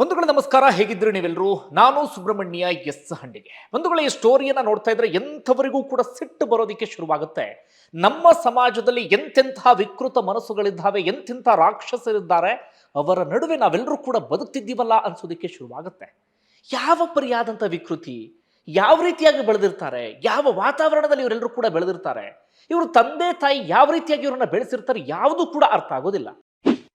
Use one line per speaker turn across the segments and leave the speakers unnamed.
ಬಂಧುಗಳ, ನಮಸ್ಕಾರ. ಹೇಗಿದ್ರು ನೀವೆಲ್ಲರೂ? ನಾನು ಸುಬ್ರಹ್ಮಣ್ಯ ಎಸ್ ಹಂಡಿಗೆ ಬಂಧುಗಳ, ಈ ಸ್ಟೋರಿಯನ್ನ ನೋಡ್ತಾ ಇದ್ರೆ ಎಂಥವರಿಗೂ ಕೂಡ ಸಿಟ್ಟು ಬರೋದಕ್ಕೆ ಶುರುವಾಗುತ್ತೆ. ನಮ್ಮ ಸಮಾಜದಲ್ಲಿ ಎಂತೆಂತಹ ವಿಕೃತ ಮನಸ್ಸುಗಳಿದ್ದಾವೆ, ಎಂತೆಂಥ ರಾಕ್ಷಸರಿದ್ದಾರೆ, ಅವರ ನಡುವೆ ನಾವೆಲ್ಲರೂ ಕೂಡ ಬದುಕ್ತಿದ್ದೀವಲ್ಲ ಅನ್ಸೋದಕ್ಕೆ ಶುರುವಾಗುತ್ತೆ. ಯಾವ ಪರಿಯಾದಂಥ ವಿಕೃತಿ? ಯಾವ ರೀತಿಯಾಗಿ ಬೆಳೆದಿರ್ತಾರೆ? ಯಾವ ವಾತಾವರಣದಲ್ಲಿ ಇವರೆಲ್ಲರೂ ಕೂಡ ಬೆಳೆದಿರ್ತಾರೆ? ಇವರು ತಂದೆ, ತಾಯಿ ಯಾವ ರೀತಿಯಾಗಿ ಇವರನ್ನ ಬೆಳೆಸಿರ್ತಾರೆ? ಯಾವುದು ಕೂಡ ಅರ್ಥ ಆಗೋದಿಲ್ಲ.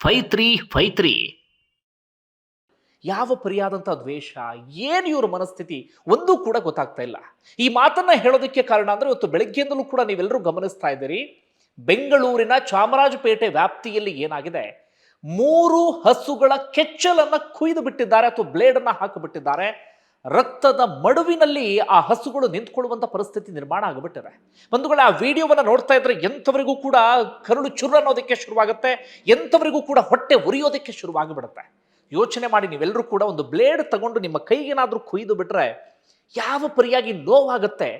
five three five three ಯಾವ ಪರಿಯಾದಂಥ ದ್ವೇಷ, ಏನು ಇವ್ರ ಮನಸ್ಥಿತಿ, ಒಂದೂ ಕೂಡ ಗೊತ್ತಾಗ್ತಾ ಇಲ್ಲ. ಈ ಮಾತನ್ನ ಹೇಳೋದಕ್ಕೆ ಕಾರಣ ಅಂದರೆ ಇವತ್ತು ಬೆಳಗ್ಗೆಯಿಂದಲೂ ಕೂಡ ನೀವೆಲ್ಲರೂ ಗಮನಿಸ್ತಾ ಇದ್ದೀರಿ, ಬೆಂಗಳೂರಿನ ಚಾಮರಾಜಪೇಟೆ ವ್ಯಾಪ್ತಿಯಲ್ಲಿ ಏನಾಗಿದೆ? ಮೂರು ಹಸುಗಳ ಕೆಚ್ಚಲನ್ನ ಕುಯ್ದು ಬಿಟ್ಟಿದ್ದಾರೆ ಅಥವಾ ಬ್ಲೇಡನ್ನು ಹಾಕಿಬಿಟ್ಟಿದ್ದಾರೆ ರಕ್ತದ ಮಡುವಿನಲ್ಲಿ ಆ ಹಸುಗಳು ನಿಂತ್ಕೊಳ್ಳುವಂಥ ಪರಿಸ್ಥಿತಿ ನಿರ್ಮಾಣ ಆಗಿಬಿಟ್ಟಿದೆ ಬಂಧುಗಳ ಆ ವಿಡಿಯೋವನ್ನು ನೋಡ್ತಾ ಇದ್ರೆ ಎಂಥವರಿಗೂ ಕೂಡ ಕರುಳು ಚುರು ಅನ್ನೋದಕ್ಕೆ ಶುರುವಾಗುತ್ತೆ, ಎಂಥವರಿಗೂ ಕೂಡ ಹೊಟ್ಟೆ ಉರಿಯೋದಕ್ಕೆ ಶುರುವಾಗಿಬಿಡುತ್ತೆ. ಯೋಚನೆ ಮಾಡಿ ನೀವೆಲ್ಲರೂ ಕೂಡ ಒಂದು ಬ್ಲೇಡ್ ತಗೊಂಡು ನಿಮ್ಮ ಕೈಗೇನಾದರೂ ಕೊಯ್ದು ಬಿಟ್ರೆ ಯಾವ ಪರಿಯಾಗಿ ನೋವಾಗುತ್ತೆ,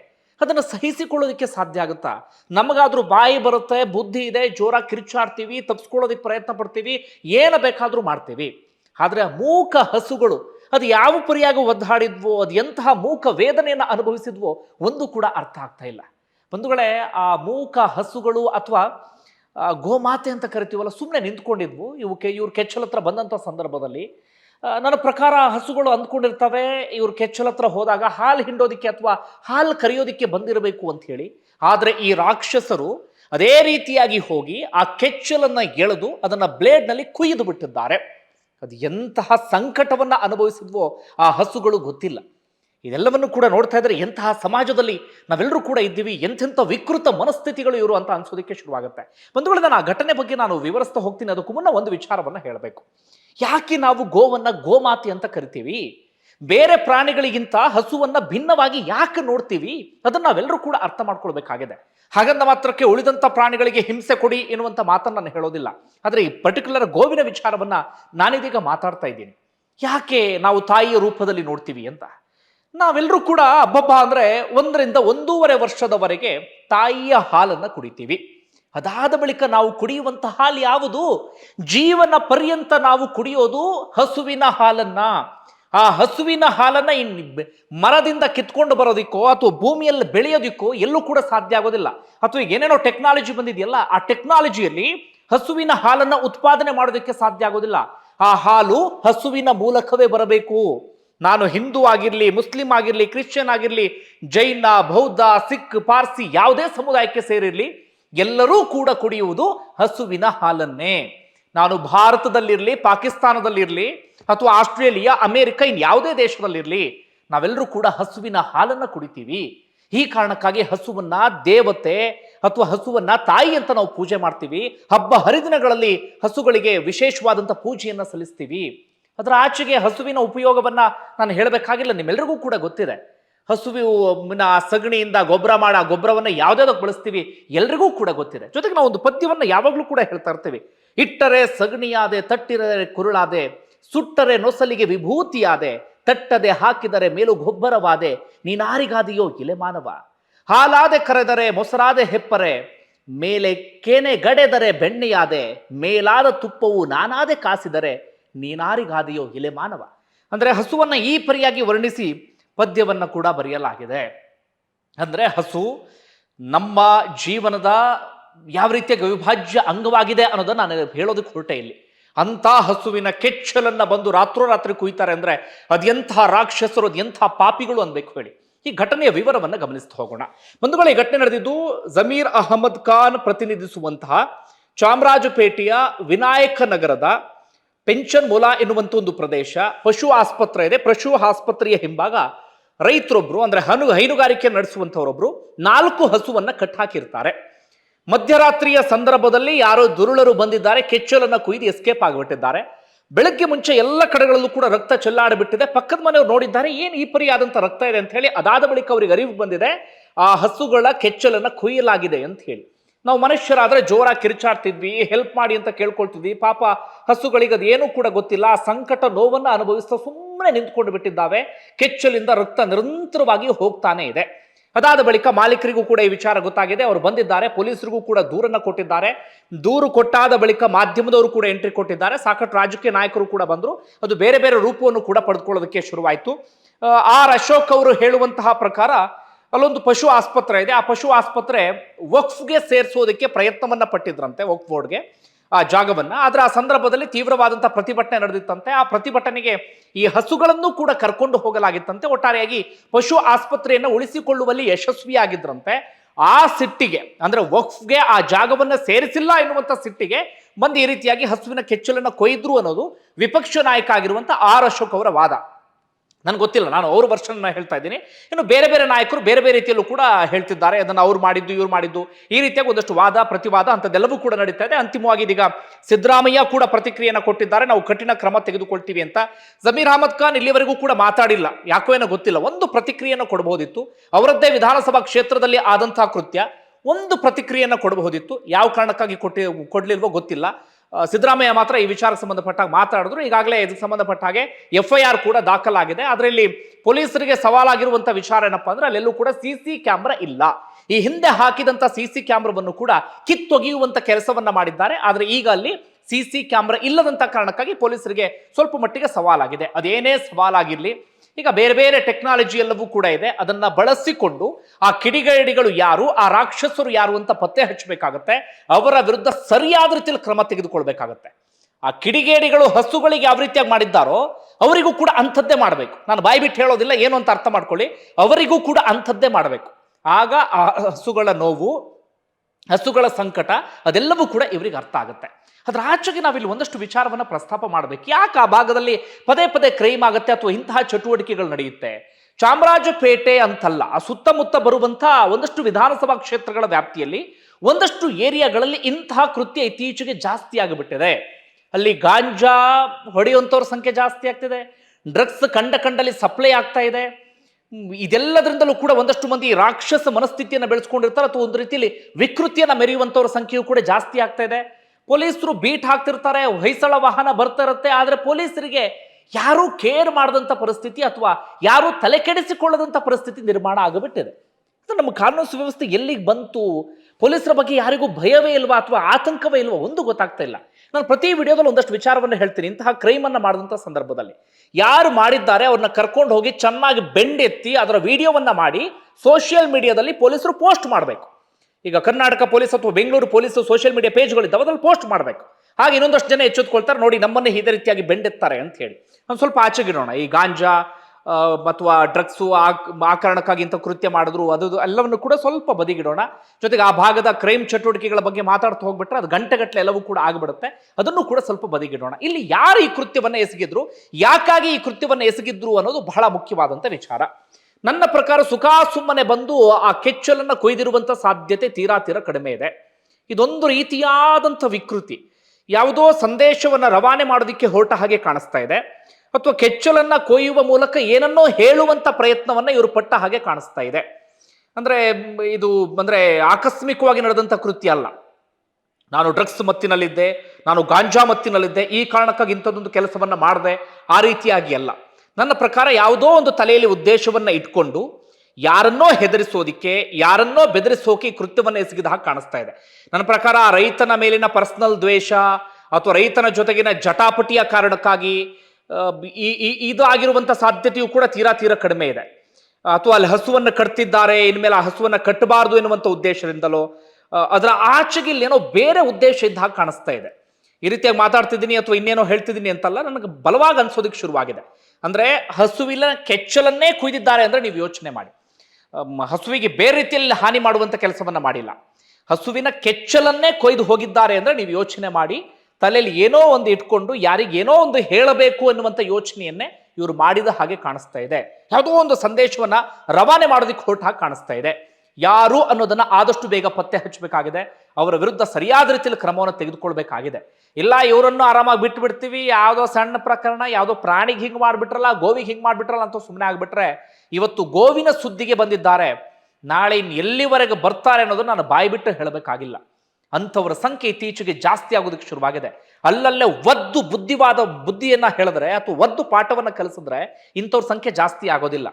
ಅದನ್ನು ಸಹಿಸಿಕೊಳ್ಳೋದಕ್ಕೆ ಸಾಧ್ಯ ಆಗುತ್ತಾ? ನಮಗಾದರೂ ಬಾಯಿ ಬರುತ್ತೆ, ಬುದ್ಧಿ ಇದೆ, ಜೋರಾಗಿ ಕಿರ್ಚಾಡ್ತೀವಿ ತಪ್ಪಿಸ್ಕೊಳ್ಳೋದಕ್ಕೆ ಪ್ರಯತ್ನ ಪಡ್ತೀವಿ, ಏನು ಬೇಕಾದರೂ ಮಾಡ್ತೀವಿ. ಆದರೆ ಮೂಕ ಹಸುಗಳು ಅದು ಯಾವ ಪರಿಯಾಗಿ ಒದ್ದಾಡಿದ್ವೋ, ಅದು ಎಂತಹ ಮೂಕ ವೇದನೆಯನ್ನು ಅನುಭವಿಸಿದ್ವೋ ಒಂದು ಕೂಡ ಅರ್ಥ ಆಗ್ತಾ ಇಲ್ಲ. ಬಂಧುಗಳೇ, ಆ ಮೂಕ ಹಸುಗಳು ಅಥವಾ ಗೋಮಾತೆ ಅಂತ ಕರಿತೀವಲ್ಲ ಸುಮ್ಮನೆ ನಿಂತ್ಕೊಂಡಿದ್ವು. ಇವಕ್ಕೆ ಇವ್ರ ಕೆಚ್ಚಲ ಹತ್ರ ಬಂದಂಥ ಸಂದರ್ಭದಲ್ಲಿ. ನನ್ನ ಪ್ರಕಾರ ಹಸುಗಳು ಅಂದ್ಕೊಂಡಿರ್ತವೆ, ಇವ್ರ ಕೆಚ್ಚಲ ಹತ್ರ ಹೋದಾಗ ಹಾಲು ಹಿಂಡೋದಿಕ್ಕೆ ಅಥವಾ ಹಾಲು ಕರೆಯೋದಿಕ್ಕೆ ಬಂದಿರಬೇಕು ಅಂತ ಹೇಳಿ. ಆದರೆ ಈ ರಾಕ್ಷಸರು ಅದೇ ರೀತಿಯಾಗಿ ಹೋಗಿ ಆ ಕೆಚ್ಚಲನ್ನು ಎಳೆದು ಅದನ್ನ ಬ್ಲೇಡ್ನಲ್ಲಿ ಕುಯ್ದು ಬಿಟ್ಟಿದ್ದಾರೆ. ಅದು ಎಂತಹ ಸಂಕಟವನ್ನು ಅನುಭವಿಸಿದ್ವೋ ಆ ಹಸುಗಳು ಗೊತ್ತಿಲ್ಲ. ಇದೆಲ್ಲವನ್ನು ಕೂಡ ನೋಡ್ತಾ ಇದ್ರೆ ಎಂತಹ ಸಮಾಜದಲ್ಲಿ ನಾವೆಲ್ಲರೂ ಕೂಡ ಇದ್ದೀವಿ ಎಂಥೆಂಥ ವಿಕೃತ ಮನಸ್ಥಿತಿಗಳು ಇವರು ಅಂತ ಅನ್ಸೋದಕ್ಕೆ ಶುರುವಾಗುತ್ತೆ. ಬಂಧುಗಳು, ನಾನು ಆ ಘಟನೆ ಬಗ್ಗೆ ನಾನು ವಿವರಿಸ್ತಾ ಹೋಗ್ತೀನಿ, ಅದಕ್ಕೂ ಮುನ್ನ ಒಂದು ವಿಚಾರವನ್ನ ಹೇಳಬೇಕು. ಯಾಕೆ ನಾವು ಗೋವನ್ನ ಗೋಮಾತೆ ಅಂತ ಕರಿತೀವಿ? ಬೇರೆ ಪ್ರಾಣಿಗಳಿಗಿಂತ ಹಸುವನ್ನ ಭಿನ್ನವಾಗಿ ಯಾಕೆ ನೋಡ್ತೀವಿ? ಅದನ್ನ ನಾವೆಲ್ಲರೂ ಕೂಡ ಅರ್ಥ ಮಾಡ್ಕೊಳ್ಬೇಕಾಗಿದೆ. ಹಾಗಂದ ಮಾತ್ರಕ್ಕೆ ಉಳಿದಂಥ ಪ್ರಾಣಿಗಳಿಗೆ ಹಿಂಸೆ ಕೊಡಿ ಎನ್ನುವಂಥ ಮಾತನ್ನು ನಾನು ಹೇಳೋದಿಲ್ಲ. ಆದರೆ ಈ ಪರ್ಟಿಕ್ಯುಲರ್ ಗೋವಿನ ವಿಚಾರವನ್ನ ನಾನಿದೀಗ ಮಾತಾಡ್ತಾ ಇದ್ದೀನಿ. ಯಾಕೆ ನಾವು ತಾಯಿಯ ರೂಪದಲ್ಲಿ ನೋಡ್ತೀವಿ ಅಂತ? ನಾವೆಲ್ಲರೂ ಕೂಡ ಹಬ್ಬಬ್ಬ ಅಂದ್ರೆ ಒಂದರಿಂದ ಒಂದೂವರೆ ವರ್ಷದವರೆಗೆ ತಾಯಿಯ ಹಾಲನ್ನು ಕುಡಿತೀವಿ. ಅದಾದ ಬಳಿಕ ನಾವು ಕುಡಿಯುವಂಥ ಹಾಲು ಯಾವುದು? ಜೀವನ ಪರ್ಯಂತ ನಾವು ಕುಡಿಯೋದು ಹಸುವಿನ ಹಾಲನ್ನ. ಆ ಹಸುವಿನ ಹಾಲನ್ನ ಇನ್ ಮರದಿಂದ ಕಿತ್ಕೊಂಡು ಬರೋದಿಕ್ಕೋ ಅಥವಾ ಭೂಮಿಯಲ್ಲಿ ಬೆಳೆಯೋದಿಕ್ಕೋ ಎಲ್ಲೂ ಕೂಡ ಸಾಧ್ಯ ಆಗೋದಿಲ್ಲ. ಅಥವಾ ಏನೇನೋ ಟೆಕ್ನಾಲಜಿ ಬಂದಿದೆಯಲ್ಲ, ಆ ಟೆಕ್ನಾಲಜಿಯಲ್ಲಿ ಹಸುವಿನ ಹಾಲನ್ನ ಉತ್ಪಾದನೆ ಮಾಡೋದಕ್ಕೆ ಸಾಧ್ಯ ಆಗೋದಿಲ್ಲ. ಆ ಹಾಲು ಹಸುವಿನ ಮೂಲಕವೇ ಬರಬೇಕು. ನಾನು ಹಿಂದೂ ಆಗಿರಲಿ, ಮುಸ್ಲಿಂ ಆಗಿರಲಿ, ಕ್ರಿಶ್ಚಿಯನ್ ಆಗಿರಲಿ, ಜೈನ, ಬೌದ್ಧ, ಸಿಖ್, ಪಾರ್ಸಿ ಯಾವುದೇ ಸಮುದಾಯಕ್ಕೆ ಸೇರಿರಲಿ, ಎಲ್ಲರೂ ಕೂಡ ಕುಡಿಯುವುದು ಹಸುವಿನ ಹಾಲನ್ನೇ. ನಾನು ಭಾರತದಲ್ಲಿರಲಿ, ಪಾಕಿಸ್ತಾನದಲ್ಲಿರಲಿ ಅಥವಾ ಆಸ್ಟ್ರೇಲಿಯಾ, ಅಮೇರಿಕ ಇನ್ ಯಾವುದೇ ದೇಶದಲ್ಲಿರಲಿ ನಾವೆಲ್ಲರೂ ಕೂಡ ಹಸುವಿನ ಹಾಲನ್ನು ಕುಡಿತೀವಿ. ಈ ಕಾರಣಕ್ಕಾಗಿ ಹಸುವನ್ನ ದೇವತೆ ಅಥವಾ ಹಸುವನ್ನ ತಾಯಿ ಅಂತ ನಾವು ಪೂಜೆ ಮಾಡ್ತೀವಿ. ಹಬ್ಬ ಹರಿದಿನಗಳಲ್ಲಿ ಹಸುಗಳಿಗೆ ವಿಶೇಷವಾದಂಥ ಪೂಜೆಯನ್ನು ಸಲ್ಲಿಸ್ತೀವಿ. ಅದರ ಆಚೆಗೆ ಹಸುವಿನ ಉಪಯೋಗವನ್ನ ನಾನು ಹೇಳಬೇಕಾಗಿಲ್ಲ ನಿಮ್ಮೆಲ್ಲರಿಗೂ ಕೂಡ ಗೊತ್ತಿದೆ. ಹಸುವಿನ ಸಗಣಿಯಿಂದ ಗೊಬ್ಬರ ಮಾಡ, ಗೊಬ್ಬರವನ್ನು ಯಾವ್ದಾವ್ದಕ್ಕೆ ಬಳಸ್ತೀವಿ, ಎಲ್ರಿಗೂ ಕೂಡ ಗೊತ್ತಿದೆ. ಜೊತೆಗೆ ನಾವು ಒಂದು ಪದ್ಯವನ್ನು ಯಾವಾಗಲೂ ಕೂಡ ಹೇಳ್ತಾ ಇರ್ತೀವಿ. ಇಟ್ಟರೆ ಸಗಣಿಯಾದೆ ತಟ್ಟಿರದೆ ಕುರುಳಾದೆ ಸುಟ್ಟರೆ ನೊಸಲಿಗೆ ವಿಭೂತಿಯಾದೆ, ತಟ್ಟದೆ ಹಾಕಿದರೆ ಮೇಲು ಗೊಬ್ಬರವಾದೆ, ನೀನಾರಿಗಾದಿಯೋ ಇಲೆ ಮಾನವ. ಹಾಲಾದೆ ಕರೆದರೆ ಮೊಸರಾದೆ ಹೆಪ್ಪರೆ, ಮೇಲೆ ಕೇನೆ ಗಡೆದರೆ ಬೆಣ್ಣೆಯಾದೆ, ಮೇಲಾದ ತುಪ್ಪವು ನಾನಾದೆ ಕಾಸಿದರೆ ನೀನಾರಿಗಾದಿಯೋ ಇಲೆ ಮಾನವ. ಅಂದ್ರೆ ಹಸುವನ್ನ ಈ ಪರಿಯಾಗಿ ವರ್ಣಿಸಿ ಪದ್ಯವನ್ನ ಕೂಡ ಬರೆಯಲಾಗಿದೆ. ಅಂದ್ರೆ ಹಸು ನಮ್ಮ ಜೀವನದ ಯಾವ ರೀತಿಯ ಅವಿಭಾಜ್ಯ ಅಂಗವಾಗಿದೆ ಅನ್ನೋದನ್ನು ನಾನು ಹೇಳೋದಕ್ಕೆ ಹೊರಟೆ ಇಲ್ಲಿ. ಅಂತ ಹಸುವಿನ ಕೆಚ್ಚಲನ್ನು ಬಂದು ರಾತ್ರೋರಾತ್ರಿ ಕುಯ್ತಾರೆ ಅಂದರೆ ಅದೆಂಥ ರಾಕ್ಷಸರು ಅದೆಂತಹ ಪಾಪಿಗಳು ಅನ್ಬೇಕು ಹೇಳಿ. ಈ ಘಟನೆಯ ವಿವರವನ್ನು ಗಮನಿಸ್ತಾ ಹೋಗೋಣ. ಬಂಧುಗಳ, ಈ ಘಟನೆ ನಡೆದಿದ್ದು ಜಮೀರ್ ಅಹಮದ್ ಖಾನ್ ಪ್ರತಿನಿಧಿಸುವಂತಹ ಚಾಮರಾಜಪೇಟೆಯ ವಿನಾಯಕ ನಗರದ ಪೆನ್ಷನ್ ಮೂಲ ಎನ್ನುವಂಥ ಒಂದು ಪ್ರದೇಶ. ಪಶು ಆಸ್ಪತ್ರೆ ಇದೆ. ಪಶು ಆಸ್ಪತ್ರೆಯ ಹಿಂಭಾಗ ರೈತರೊಬ್ರು, ಅಂದ್ರೆ ಹನು ಹೈನುಗಾರಿಕೆ ನಡೆಸುವಂಥವರೊಬ್ರು ನಾಲ್ಕು ಹಸುವನ್ನ ಕಟ್ಟಾಕಿರ್ತಾರೆ. ಮಧ್ಯರಾತ್ರಿಯ ಸಂದರ್ಭದಲ್ಲಿ ಯಾರೋ ದುರುಳರು ಬಂದಿದ್ದಾರೆ, ಕೆಚ್ಚಲನ್ನ ಕುಯ್ದು ಎಸ್ಕೇಪ್ ಆಗಿಬಿಟ್ಟಿದ್ದಾರೆ. ಬೆಳಗ್ಗೆ ಮುಂಚೆ ಎಲ್ಲ ಕಡೆಗಳಲ್ಲೂ ಕೂಡ ರಕ್ತ ಚೆಲ್ಲಾಡಿಬಿಟ್ಟಿದೆ. ಪಕ್ಕದ ಮನೆಯವರು ನೋಡಿದ್ದಾರೆ, ಏನು ಈ ಪರಿಯಾದಂಥ ರಕ್ತ ಇದೆ? ಅಂತ ಹೇಳಿ ಅದಾದ ಬಳಿಕ ಅವರಿಗೆ ಅರಿವು ಬಂದಿದೆ, ಆ ಹಸುಗಳ ಕೆಚ್ಚಲನ್ನ ಕೊಯ್ಯಲಾಗಿದೆ ಅಂತ ಹೇಳಿ. ನಾವು ಮನುಷ್ಯರಾದರೆ ಜೋರಾಗಿ ಕಿರಿಚಾಡ್ತಿದ್ವಿ, ಹೆಲ್ಪ್ ಮಾಡಿ ಅಂತ ಕೇಳ್ಕೊಳ್ತಿದ್ವಿ. ಪಾಪ ಹಸುಗಳಿಗೆ ಅದೇನೂ ಕೂಡ ಗೊತ್ತಿಲ್ಲ. ಆ ಸಂಕಟ ನೋವನ್ನ ಅನುಭವಿಸ್ತಾ ಸುಮ್ಮನೆ ನಿಂತ್ಕೊಂಡು ಬಿಟ್ಟಿದ್ದಾವೆ. ಕೆಚ್ಚಲಿಂದ ರಕ್ತ ನಿರಂತರವಾಗಿ ಹೋಗ್ತಾನೆ ಇದೆ. ಅದಾದ ಬಳಿಕ ಮಾಲೀಕರಿಗೂ ಕೂಡ ಈ ವಿಚಾರ ಗೊತ್ತಾಗಿದೆ. ಅವರು ಬಂದಿದ್ದಾರೆ, ಪೊಲೀಸರಿಗೂ ಕೂಡ ದೂರನ್ನ ಕೊಟ್ಟಿದ್ದಾರೆ. ದೂರು ಕೊಟ್ಟಾದ ಬಳಿಕ ಮಾಧ್ಯಮದವರು ಕೂಡ ಎಂಟ್ರಿ ಕೊಟ್ಟಿದ್ದಾರೆ. ಸಾಕಷ್ಟು ರಾಜಕೀಯ ನಾಯಕರು ಕೂಡ ಬಂದರು. ಅದು ಬೇರೆ ಬೇರೆ ರೂಪವನ್ನು ಕೂಡ ಪಡೆದುಕೊಳ್ಳೋದಕ್ಕೆ ಶುರುವಾಯಿತು. ಆರ್ ಅಶೋಕ್ ಅವರು ಹೇಳುವಂತಹ ಪ್ರಕಾರ ಅಲ್ಲೊಂದು ಪಶು ಆಸ್ಪತ್ರೆ ಇದೆ. ಆ ಪಶು ಆಸ್ಪತ್ರೆ ವಕ್ಫ್ಗೆ ಸೇರಿಸೋದಕ್ಕೆ ಪ್ರಯತ್ನವನ್ನ ಪಟ್ಟಿದ್ರಂತೆ, ವಕ್ಫ್ ಬೋರ್ಡ್ಗೆ. ಆ ಜಾಗವನ್ನ. ಆದರೆ ಆ ಸಂದರ್ಭದಲ್ಲಿ ತೀವ್ರವಾದಂಥ ಪ್ರತಿಭಟನೆ ನಡೆದಿತ್ತಂತೆ. ಆ ಪ್ರತಿಭಟನೆಗೆ ಈ ಹಸುಗಳನ್ನು ಕೂಡ ಕರ್ಕೊಂಡು ಹೋಗಲಾಗಿತ್ತಂತೆ. ಒಟ್ಟಾರೆಯಾಗಿ ಪಶು ಆಸ್ಪತ್ರೆಯನ್ನು ಉಳಿಸಿಕೊಳ್ಳುವಲ್ಲಿ ಯಶಸ್ವಿಯಾಗಿದ್ರಂತೆ. ಆ ಸಿಟ್ಟಿಗೆ, ಅಂದ್ರೆ ವಕ್ಫ್ಗೆ ಆ ಜಾಗವನ್ನ ಸೇರಿಸಿಲ್ಲ ಎನ್ನುವಂಥ ಸಿಟ್ಟಿಗೆ ಬಂದು ಈ ರೀತಿಯಾಗಿ ಹಸುವಿನ ಕೆಚ್ಚಲನ್ನು ಕೊಯ್ದ್ರು ಅನ್ನೋದು ವಿಪಕ್ಷ ನಾಯಕ ಆಗಿರುವಂಥ ಆರ್ ಅಶೋಕ್ ಅವರ ವಾದ. ನನಗೆ ಗೊತ್ತಿಲ್ಲ, ನಾನು ಅವ್ರ ವರ್ಷನ್ ಹೇಳ್ತಾ ಇದ್ದೀನಿ. ಇನ್ನು ಬೇರೆ ಬೇರೆ ನಾಯಕರು ಬೇರೆ ಬೇರೆ ರೀತಿಯಲ್ಲೂ ಕೂಡ ಹೇಳ್ತಿದ್ದಾರೆ, ಅದನ್ನು ಅವ್ರು ಮಾಡಿದ್ದು, ಇವ್ರು ಮಾಡಿದ್ದು. ಈ ರೀತಿಯಾಗಿ ಒಂದಷ್ಟು ವಾದ, ಪ್ರತಿವಾದ ಅಂಥದ್ದೆಲ್ಲವೂ ಕೂಡ ನಡೀತಾ ಇದೆ. ಅಂತಿಮವಾಗಿ ಇದೀಗ ಸಿದ್ದರಾಮಯ್ಯ ಕೂಡ ಪ್ರತಿಕ್ರಿಯೆಯನ್ನು ಕೊಟ್ಟಿದ್ದಾರೆ. ನಾವು ಕಠಿಣ ಕ್ರಮ ತೆಗೆದುಕೊಳ್ತೀವಿ ಅಂತ ಜಮೀರ್ ಅಹಮದ್ ಖಾನ್ ಇಲ್ಲಿವರೆಗೂ ಕೂಡ ಮಾತಾಡಿಲ್ಲ. ಯಾಕೋ ಏನೋ ಗೊತ್ತಿಲ್ಲ. ಒಂದು ಪ್ರತಿಕ್ರಿಯೆಯನ್ನು ಕೊಡಬಹುದಿತ್ತು. ಅವರದ್ದೇ ವಿಧಾನಸಭಾ ಕ್ಷೇತ್ರದಲ್ಲಿ ಆದಂತಹ ಕೃತ್ಯ. ಒಂದು ಪ್ರತಿಕ್ರಿಯೆಯನ್ನು ಕೊಡಬಹುದಿತ್ತು. ಯಾವ ಕಾರಣಕ್ಕಾಗಿ ಕೊಟ್ಟಿ, ಕೊಡಲಿಲ್ವೋ ಗೊತ್ತಿಲ್ಲ. ಸಿದ್ದರಾಮಯ್ಯ ಮಾತ್ರ ಈ ವಿಚಾರಕ್ಕೆ ಸಂಬಂಧಪಟ್ಟಾಗ ಮಾತಾಡಿದ್ರು. ಈಗಾಗಲೇ ಇದಕ್ಕೆ ಸಂಬಂಧಪಟ್ಟ ಹಾಗೆ ಎಫ್ ಐ ಆರ್ ಕೂಡ ದಾಖಲಾಗಿದೆ. ಅದರಲ್ಲಿ ಪೊಲೀಸರಿಗೆ ಸವಾಲಾಗಿರುವಂತಹ ವಿಚಾರ ಏನಪ್ಪಾ ಅಂದ್ರೆ ಅಲ್ಲೆಲ್ಲೂ ಕೂಡ ಸಿ ಸಿ ಕ್ಯಾಮ್ರಾ ಇಲ್ಲ. ಈ ಹಿಂದೆ ಹಾಕಿದಂತ ಸಿ ಸಿ ಕ್ಯಾಮ್ರಾವನ್ನು ಕೂಡ ಕಿತ್ತೊಗೆಯುವಂತ ಕೆಲಸವನ್ನ ಮಾಡಿದ್ದಾರೆ. ಆದ್ರೆ ಈಗ ಅಲ್ಲಿ ಸಿ ಸಿ ಕ್ಯಾಮ್ರಾ ಇಲ್ಲದಂತ ಕಾರಣಕ್ಕಾಗಿ ಪೊಲೀಸರಿಗೆ ಸ್ವಲ್ಪ ಮಟ್ಟಿಗೆ ಸವಾಲಾಗಿದೆ. ಅದೇನೇ ಸವಾಲಾಗಿರ್ಲಿ ಈಗ ಬೇರೆ ಬೇರೆ ಟೆಕ್ನಾಲಜಿ ಎಲ್ಲವೂ ಕೂಡ ಇದೆ. ಅದನ್ನ ಬಳಸಿಕೊಂಡು ಆ ಕಿಡಿಗೇಡಿಗಳು ಯಾರು, ಆ ರಾಕ್ಷಸರು ಯಾರು ಅಂತ ಪತ್ತೆ ಹಚ್ಚಬೇಕಾಗತ್ತೆ. ಅವರ ವಿರುದ್ಧ ಸರಿಯಾದ ರೀತಿಯಲ್ಲಿ ಕ್ರಮ ತೆಗೆದುಕೊಳ್ಬೇಕಾಗತ್ತೆ. ಆ ಕಿಡಿಗೇಡಿಗಳು ಹಸುಗಳಿಗೆ ಯಾವ ರೀತಿಯಾಗಿ ಮಾಡಿದ್ದಾರೋ ಅವರಿಗೂ ಕೂಡ ಅಂಥದ್ದೇ ಮಾಡಬೇಕು. ನಾನು ಬಾಯಿ ಬಿಟ್ಟು ಹೇಳೋದಿಲ್ಲ, ಏನು ಅಂತ ಅರ್ಥ ಮಾಡ್ಕೊಳ್ಳಿ. ಅವರಿಗೂ ಕೂಡ ಅಂಥದ್ದೇ ಮಾಡಬೇಕು. ಆಗ ಆ ಹಸುಗಳ ನೋವು, ಹಸುಗಳ ಸಂಕಟ ಅದೆಲ್ಲವೂ ಕೂಡ ಇವರಿಗೆ ಅರ್ಥ ಆಗುತ್ತೆ. ಅದ್ರ ಆಚೆಗೆ ನಾವಿಲ್ಲಿ ಒಂದಷ್ಟು ವಿಚಾರವನ್ನು ಪ್ರಸ್ತಾಪ ಮಾಡಬೇಕು. ಯಾಕೆ ಆ ಭಾಗದಲ್ಲಿ ಪದೇ ಪದೇ ಕ್ರೈಮ್ ಆಗುತ್ತೆ ಅಥವಾ ಇಂತಹ ಚಟುವಟಿಕೆಗಳು ನಡೆಯುತ್ತೆ? ಚಾಮರಾಜಪೇಟೆ ಅಂತಲ್ಲ, ಆ ಸುತ್ತಮುತ್ತ ಬರುವಂತಹ ಒಂದಷ್ಟು ವಿಧಾನಸಭಾ ಕ್ಷೇತ್ರಗಳ ವ್ಯಾಪ್ತಿಯಲ್ಲಿ ಒಂದಷ್ಟು ಏರಿಯಾಗಳಲ್ಲಿ ಇಂತಹ ಕೃತ್ಯ ಇತ್ತೀಚೆಗೆ ಜಾಸ್ತಿ ಆಗಿಬಿಟ್ಟಿದೆ. ಅಲ್ಲಿ ಗಾಂಜಾ ಹೊಡೆಯುವಂಥವ್ರ ಸಂಖ್ಯೆ ಜಾಸ್ತಿ ಆಗ್ತಿದೆ. ಡ್ರಗ್ಸ್ ಕಂಡ ಕಂಡಲ್ಲಿ ಸಪ್ಲೈ ಆಗ್ತಾ ಇದೆ. ಇದೆಲ್ಲದರಿಂದಲೂ ಕೂಡ ಒಂದಷ್ಟು ಮಂದಿ ರಾಕ್ಷಸ ಮನಸ್ಥಿತಿಯನ್ನು ಬೆಳೆಸ್ಕೊಂಡಿರ್ತಾರೆ ಅಥವಾ ಒಂದು ರೀತಿಯಲ್ಲಿ ವಿಕೃತಿಯನ್ನು ಮೆರೆಯುವಂಥವ್ರ ಸಂಖ್ಯೆಯು ಕೂಡ ಜಾಸ್ತಿ ಆಗ್ತಾ ಇದೆ. ಪೊಲೀಸರು ಬೀಟ್ ಹಾಕ್ತಿರ್ತಾರೆ, ಹೊಯ್ಸಳ ವಾಹನ ಬರ್ತಾ ಇರುತ್ತೆ, ಆದರೆ ಪೊಲೀಸರಿಗೆ ಯಾರೂ ಕೇರ್ ಮಾಡದಂಥ ಪರಿಸ್ಥಿತಿ ಅಥವಾ ಯಾರೂ ತಲೆ ಕೆಡಿಸಿಕೊಳ್ಳದಂಥ ಪರಿಸ್ಥಿತಿ ನಿರ್ಮಾಣ ಆಗಿಬಿಟ್ಟಿದೆ. ನಮ್ಮ ಕಾನೂನು ಸುವ್ಯವಸ್ಥೆ ಎಲ್ಲಿಗೆ ಬಂತು? ಪೊಲೀಸರ ಬಗ್ಗೆ ಯಾರಿಗೂ ಭಯವೇ ಇಲ್ವಾ ಅಥವಾ ಆತಂಕವೇ ಇಲ್ವಾ? ಒಂದು ಗೊತ್ತಾಗ್ತಾ ಇಲ್ಲ. ನಾನು ಪ್ರತಿ ವಿಡಿಯೋದಲ್ಲಿ ಒಂದಷ್ಟು ವಿಚಾರವನ್ನು ಹೇಳ್ತೀನಿ. ಇಂತಹ ಕ್ರೈಮ್ ಅನ್ನ ಮಾಡಿದಂಥ ಸಂದರ್ಭದಲ್ಲಿ. ಯಾರು ಮಾಡಿದ್ದಾರೆ ಅವ್ರನ್ನ ಕರ್ಕೊಂಡು ಹೋಗಿ ಚೆನ್ನಾಗಿ ಬೆಂಡೆತ್ತಿ ಅದರ ವಿಡಿಯೋವನ್ನ ಮಾಡಿ ಸೋಷಿಯಲ್ ಮೀಡಿಯಾದಲ್ಲಿ ಪೊಲೀಸರು ಪೋಸ್ಟ್ ಮಾಡಬೇಕು. ಈಗ ಕರ್ನಾಟಕ ಪೊಲೀಸ್ ಅಥವಾ ಬೆಂಗಳೂರು ಪೊಲೀಸ್ ಸೋಷಿಯಲ್ ಮೀಡಿಯಾ ಪೇಜ್ಗಳಿದ್ದಾವೆ, ಅದ್ರಲ್ಲಿ ಪೋಸ್ಟ್ ಮಾಡಬೇಕು. ಹಾಗೆ ಇನ್ನೊಂದಷ್ಟು ಜನ ಎಚ್ಚೆತ್ಕೊಳ್ತಾರೆ, ನೋಡಿ ನಮ್ಮನ್ನೇ ಇದೇ ರೀತಿಯಾಗಿ ಬೆಂಡೆತ್ತಾರೆ ಅಂತ ಹೇಳಿ. ಒಂದು ಸ್ವಲ್ಪ ಆಚೆಗಿಡೋಣ ಈ ಗಾಂಜಾ ಅಥವಾ ಡ್ರಗ್ಸು ಆ ಕಾರಣಕ್ಕಾಗಿ ಇಂಥ ಕೃತ್ಯ ಮಾಡಿದ್ರು, ಅದು ಎಲ್ಲವನ್ನು ಕೂಡ ಸ್ವಲ್ಪ ಬದಿಗಿಡೋಣ. ಜೊತೆಗೆ ಆ ಭಾಗದ ಕ್ರೈಮ್ ಚಟುವಟಿಕೆಗಳ ಬಗ್ಗೆ ಮಾತಾಡ್ತಾ ಹೋಗ್ಬಿಟ್ರೆ ಅದು ಗಂಟೆಗಟ್ಟಲೆ ಎಲ್ಲವೂ ಕೂಡ ಆಗಿಬಿಡುತ್ತೆ. ಅದನ್ನು ಕೂಡ ಸ್ವಲ್ಪ ಬದಿಗಿಡೋಣ. ಇಲ್ಲಿ ಯಾರು ಈ ಕೃತ್ಯವನ್ನು ಎಸಗಿದ್ರು, ಯಾಕಾಗಿ ಈ ಕೃತ್ಯವನ್ನು ಎಸಗಿದ್ರು ಅನ್ನೋದು ಬಹಳ ಮುಖ್ಯವಾದಂಥ ವಿಚಾರ. ನನ್ನ ಪ್ರಕಾರ ಸುಖಾ ಸುಮ್ಮನೆ ಬಂದು ಆ ಕೆಚ್ಚಲನ್ನು ಕೊಯ್ದಿರುವಂಥ ಸಾಧ್ಯತೆ ತೀರಾ ತೀರ ಕಡಿಮೆ ಇದೆ. ಇದೊಂದು ರೀತಿಯಾದಂಥ ವಿಕೃತಿ. ಯಾವುದೋ ಸಂದೇಶವನ್ನು ರವಾನೆ ಮಾಡೋದಕ್ಕೆ ಹೊರಟ ಹಾಗೆ ಕಾಣಿಸ್ತಾ ಇದೆ. ಅಥವಾ ಕೆಚ್ಚಲನ್ನು ಕೊಯ್ಯುವ ಮೂಲಕ ಏನನ್ನೋ ಹೇಳುವಂಥ ಪ್ರಯತ್ನವನ್ನು ಇವರು ಪಟ್ಟ ಹಾಗೆ ಕಾಣಿಸ್ತಾ ಇದೆ. ಅಂದರೆ ಇದು ಅಂದರೆ ಆಕಸ್ಮಿಕವಾಗಿ ನಡೆದಂಥ ಕೃತ್ಯ ಅಲ್ಲ. ನಾನು ಡ್ರಗ್ಸ್ ಮತ್ತಿನಲ್ಲಿದ್ದೆ, ನಾನು ಗಾಂಜಾ ಮತ್ತಿನಲ್ಲಿದ್ದೆ, ಈ ಕಾರಣಕ್ಕಾಗಿ ಇಂಥದ್ದೊಂದು ಕೆಲಸವನ್ನು ಮಾಡಿದೆ, ಆ ರೀತಿಯಾಗಿ ಅಲ್ಲ. ನನ್ನ ಪ್ರಕಾರ ಯಾವುದೋ ಒಂದು ತಲೆಯಲ್ಲಿ ಉದ್ದೇಶವನ್ನು ಇಟ್ಕೊಂಡು ಯಾರನ್ನೋ ಹೆದರಿಸೋದಿಕ್ಕೆ, ಯಾರನ್ನೋ ಬೆದರಿಸೋಕೆ ಕೃತ್ಯವನ್ನು ಎಸಗಿದ ಹಾಗೆ ಕಾಣಿಸ್ತಾ ಇದೆ. ನನ್ನ ಪ್ರಕಾರ ಆ ರೈತನ ಮೇಲಿನ ಪರ್ಸನಲ್ ದ್ವೇಷ ಅಥವಾ ರೈತನ ಜೊತೆಗಿನ ಜಟಾಪಟಿಯ ಕಾರಣಕ್ಕಾಗಿ ಈ, ಈ- ಇದು ಆಗಿರುವಂಥ ಸಾಧ್ಯತೆಯು ಕೂಡ ತೀರಾ ತೀರಾ ಕಡಿಮೆ ಇದೆ. ಅಥವಾ ಅಲ್ಲಿ ಹಸುವನ್ನು ಕಟ್ತಿದ್ದಾರೆ, ಇನ್ಮೇಲೆ ಆ ಹಸುವನ್ನು ಕಟ್ಟಬಾರದು ಎನ್ನುವಂಥ ಉದ್ದೇಶದಿಂದಲೋ ಅದರ ಆಚೆಗೆ ಇಲ್ಲಿ ಏನೋ ಬೇರೆ ಉದ್ದೇಶ ಇದ್ದ ಹಾಗೆ ಕಾಣಿಸ್ತಾ ಇದೆ. ಈ ರೀತಿಯಾಗಿ ಮಾತಾಡ್ತಿದ್ದೀನಿ ಅಥವಾ ಇನ್ನೇನೋ ಹೇಳ್ತಿದ್ದೀನಿ ಅಂತಲ್ಲ, ನನಗೆ ಬಲವಾಗಿ ಅನ್ಸೋದಕ್ಕೆ ಶುರುವಾಗಿದೆ. ಅಂದ್ರೆ ಹಸುವಿನ ಕೆಚ್ಚಲನ್ನೇ ಕುಯ್ದಿದ್ದಾರೆ ಅಂದ್ರೆ ನೀವು ಯೋಚನೆ ಮಾಡಿ. ಹಸುವಿಗೆ ಬೇರೆ ರೀತಿಯಲ್ಲಿ ಹಾನಿ ಮಾಡುವಂತ ಕೆಲಸವನ್ನ ಮಾಡಿಲ್ಲ. ಹಸುವಿನ ಕೆಚ್ಚಲನ್ನೇ ಕೊಯ್ದು ಹೋಗಿದ್ದಾರೆ ಅಂದ್ರೆ ನೀವು ಯೋಚನೆ ಮಾಡಿ. ತಲೆಯಲ್ಲಿ ಏನೋ ಒಂದು ಇಟ್ಕೊಂಡು ಯಾರಿಗೇನೋ ಒಂದು ಹೇಳಬೇಕು ಅನ್ನುವಂಥ ಯೋಚನೆಯನ್ನೇ ಇವರು ಮಾಡಿದ ಹಾಗೆ ಕಾಣಿಸ್ತಾ ಇದೆ. ಯಾವುದೋ ಒಂದು ಸಂದೇಶವನ್ನ ರವಾನೆ ಮಾಡೋದಕ್ಕೆ ಹೊರಟ ಹಾಗೆ ಕಾಣಿಸ್ತಾ ಇದೆ. ಯಾರು ಅನ್ನೋದನ್ನ ಆದಷ್ಟು ಬೇಗ ಪತ್ತೆ ಹಚ್ಚಬೇಕಾಗಿದೆ. ಅವರ ವಿರುದ್ಧ ಸರಿಯಾದ ರೀತಿಯಲ್ಲಿ ಕ್ರಮವನ್ನು ತೆಗೆದುಕೊಳ್ಬೇಕಾಗಿದೆ. ಇಲ್ಲ, ಇವರನ್ನು ಆರಾಮಾಗಿ ಬಿಟ್ಟು ಬಿಡ್ತೀವಿ, ಯಾವುದೋ ಸಣ್ಣ ಪ್ರಕರಣ, ಯಾವುದೋ ಪ್ರಾಣಿಗೆ ಹಿಂಗೆ ಮಾಡಿಬಿಟ್ರಲ್ಲ, ಗೋವಿಗೆ ಹಿಂಗೆ ಮಾಡಿಬಿಟ್ರಲ್ಲ ಅಂತ ಸುಮ್ಮನೆ ಆಗಿಬಿಟ್ರೆ, ಇವತ್ತು ಗೋವಿನ ಸುದ್ದಿಗೆ ಬಂದಿದ್ದಾರೆ. ನಾಳೆ ಇನ್ನು ಎಲ್ಲಿವರೆಗೆ ಬರ್ತಾರೆ ಅನ್ನೋದು ನಾನು ಬಾಯಿ ಬಿಟ್ಟು ಹೇಳಬೇಕಾಗಿಲ್ಲ. ಅಂಥವರ ಸಂಖ್ಯೆ ಇತ್ತೀಚೆಗೆ ಜಾಸ್ತಿ ಆಗೋದಕ್ಕೆ ಶುರುವಾಗಿದೆ. ಅಲ್ಲಲ್ಲೇ ಒದ್ದು ಬುದ್ಧಿವಾದ ಬುದ್ಧಿಯನ್ನ ಹೇಳಿದ್ರೆ ಅಥವಾ ಒದ್ದು ಪಾಠವನ್ನು ಕಲಿಸಿದ್ರೆ ಇಂಥವ್ರ ಸಂಖ್ಯೆ ಜಾಸ್ತಿ ಆಗೋದಿಲ್ಲ.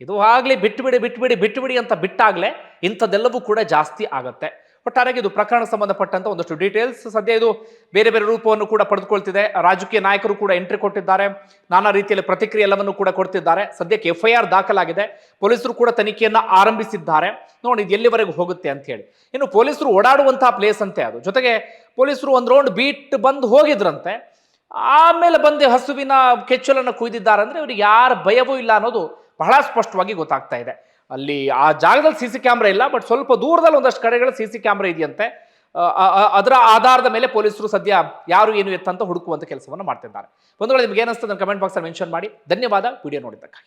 ಇದು ಆಗಲಿ ಬಿಟ್ಟುಬಿಡಿ ಬಿಟ್ಟುಬಿಡಿ ಬಿಟ್ಟುಬಿಡಿ ಅಂತ ಬಿಟ್ಟಾಗಲೇ ಇಂಥದ್ದೆಲ್ಲವೂ ಕೂಡ ಜಾಸ್ತಿ ಆಗತ್ತೆ. ಒಟ್ಟಾರೆಯಾಗಿ ಇದು ಪ್ರಕರಣ ಸಂಬಂಧಪಟ್ಟಂತ ಒಂದಷ್ಟು ಡೀಟೇಲ್ಸ್ ಸದ್ಯ ಇದು ಬೇರೆ ಬೇರೆ ರೂಪವನ್ನು ಕೂಡ ಪಡೆದುಕೊಳ್ತಿದೆ. ರಾಜಕೀಯ ನಾಯಕರು ಕೂಡ ಎಂಟ್ರಿ ಕೊಟ್ಟಿದ್ದಾರೆ. ನಾನಾ ರೀತಿಯಲ್ಲಿ ಪ್ರತಿಕ್ರಿಯೆ ಎಲ್ಲವನ್ನು ಕೂಡ ಕೊಡ್ತಿದ್ದಾರೆ. ಸದ್ಯಕ್ಕೆ ಎಫ್ ಐ ಆರ್ ದಾಖಲಾಗಿದೆ. ಪೊಲೀಸರು ಕೂಡ ತನಿಖೆಯನ್ನು ಆರಂಭಿಸಿದ್ದಾರೆ. ನೋಡಿ, ಇದು ಎಲ್ಲಿವರೆಗೂ ಹೋಗುತ್ತೆ ಅಂತ ಹೇಳಿ. ಇನ್ನು ಪೊಲೀಸರು ಓಡಾಡುವಂತಹ ಪ್ಲೇಸ್ ಅಂತೆ ಅದು. ಜೊತೆಗೆ ಪೊಲೀಸರು ಒಂದು ರೌಂಡ್ ಬೀಟ್ ಬಂದು ಹೋಗಿದ್ರಂತೆ. ಆಮೇಲೆ ಬಂದು ಹಸುವಿನ ಕೆಚ್ಚಲನ್ನು ಕುಯ್ದಿದ್ದಾರೆ ಅಂದ್ರೆ ಇವ್ರಿಗೆ ಯಾರ ಭಯವೂ ಇಲ್ಲ ಅನ್ನೋದು ಬಹಳ ಸ್ಪಷ್ಟವಾಗಿ ಗೊತ್ತಾಗ್ತಾ ಇದೆ. ಅಲ್ಲಿ ಆ ಜಾಗದಲ್ಲಿ ಸಿ ಸಿ ಕ್ಯಾಮ್ರಾ ಇಲ್ಲ ಬಟ್ ಸ್ವಲ್ಪ ದೂರದಲ್ಲಿ ಒಂದಷ್ಟು ಕಡೆಗಳು ಸಿ ಸಿ ಕ್ಯಾಮ್ರಾ ಇದೆಯಂತೆ. ಅದರ ಆಧಾರದ ಮೇಲೆ ಪೊಲೀಸರು ಸದ್ಯ ಯಾರು ಏನು ಎತ್ತಂತ ಹುಡುಕುವಂಥ ಕೆಲಸವನ್ನು ಮಾಡ್ತಿದ್ದಾರೆ. ವೇಳೆ ನಿಮ್ಗೆ ಏನಿಸ್ತದೆ ಕಮೆಂಟ್ ಬಾಕ್ಸ್ ಮೆನ್ಷನ್ ಮಾಡಿ. ಧನ್ಯವಾದ. ವಿಡಿಯೋ ನೋಡಿದ್ದಕ್ಕಾಗಿ.